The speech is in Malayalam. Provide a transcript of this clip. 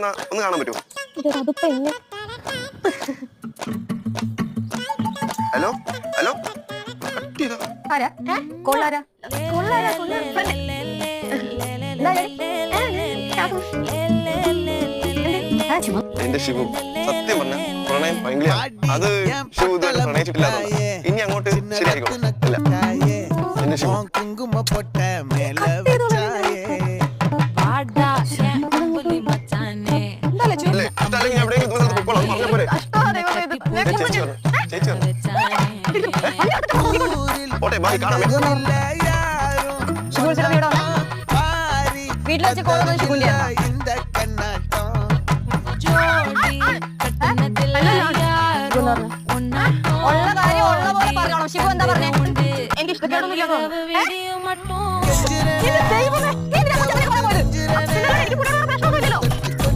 ഒന്ന് കാണാൻ പറ്റുമോ? ഹലോ? ഹലോ? എന്റെ ശിവു. സത്യം പറഞ്ഞ പ്രണയം ഭയങ്കര അത് ശിവു ഇതുവരെ ഇനി അങ്ങോട്ട് ശരിയായിരിക്കും കുങ്കുമ പൊട്ട കൊള്ളാം, പറഞ്ഞാ പോരെ. ചേച്ചി വന്നു, ചേച്ചി വന്നു. പോട്ടെ, ബാക്കി കാണാമേ. വീട്ടിൽ വെച്ച് കോളം വന്ന് ശുകുലിയാണോ? ഉള്ള കാര്യം ഉള്ള പോലെ പറയണം ശിവ എന്താ പറഞ്ഞേ? എനിക്ക് ഇഷ്ടക്കേടൊന്നുമില്ല എനിക്ക് ദൈവമേ